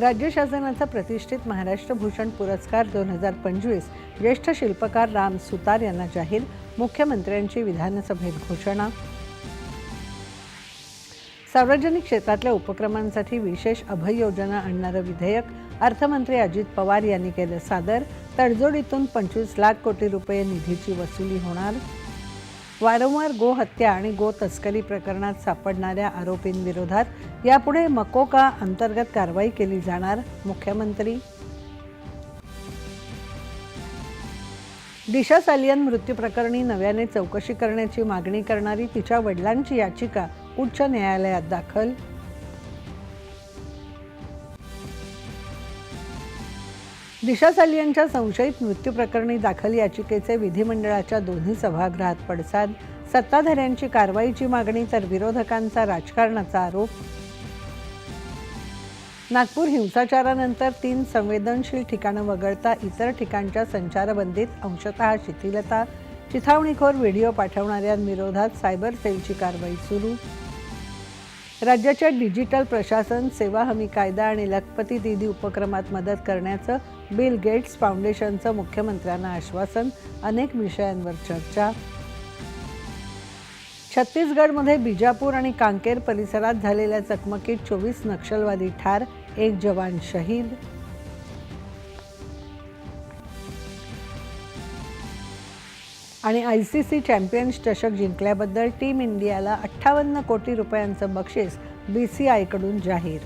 राज्य शासनाचा प्रतिष्ठित महाराष्ट्र भूषण पुरस्कार दोन हजार पंचवीस ज्येष्ठ शिल्पकार राम सुतार यांना जाहीर. मुख्यमंत्र्यांची विधानसभेत घोषणा. सार्वजनिक क्षेत्रातल्या उपक्रमांसाठी विशेष अभय योजना आणणारं विधेयक अर्थमंत्री अजित पवार यांनी केलं सादर. तडजोडीतून पंचवीस लाख कोटी रुपये निधीची वसुली होणार. वारंवार गो हत्या आणि गो तस्करी प्रकरणात सापडणाऱ्या आरोपींविरोधात यापुढे मकोका अंतर्गत कारवाई केली जाणार मुख्यमंत्री. दिशा सालियन मृत्यू प्रकरणी नव्याने चौकशी करण्याची मागणी करणारी तिच्या वडिलांची याचिका उच्च न्यायालयात दाखल. दिशा सालियनच्या संशयित मृत्यू प्रकरणी दाखल याचिकेचे विधिमंडळाच्या दोन्ही सभागृहात पडसाद. सत्ताधाऱ्यांची कारवाईची मागणी तर विरोधकांचा राजकारणाचा आरोप. नागपूर हिंसाचारानंतर तीन संवेदनशील ठिकाणं वगळता इतर ठिकाणच्या संचारबंदीत अंशतः शिथिलता. चिथावणीखोर व्हिडिओ पाठवणाऱ्यांविरोधात सायबर सेलची कारवाई सुरू. राज्याच्या डिजिटल प्रशासन सेवा हमी कायदा आणि लखपती दिदी उपक्रमात मदत करण्याचं बिल गेट्स फाउंडेशनचं मुख्यमंत्र्यांना आश्वासन अनेक विषयांवर चर्चा. छत्तीसगडमध्ये बिजापूर आणि कांकेर परिसरात झालेल्या चकमकीत चोवीस नक्षलवादी ठार एक जवान शहीद. आणि आय सी सी चॅम्पियन्स चषक जिंकल्याबद्दल टीम इंडियाला अठ्ठावन्न कोटी रुपयांचं बक्षीस बी सी आयकडून जाहीर.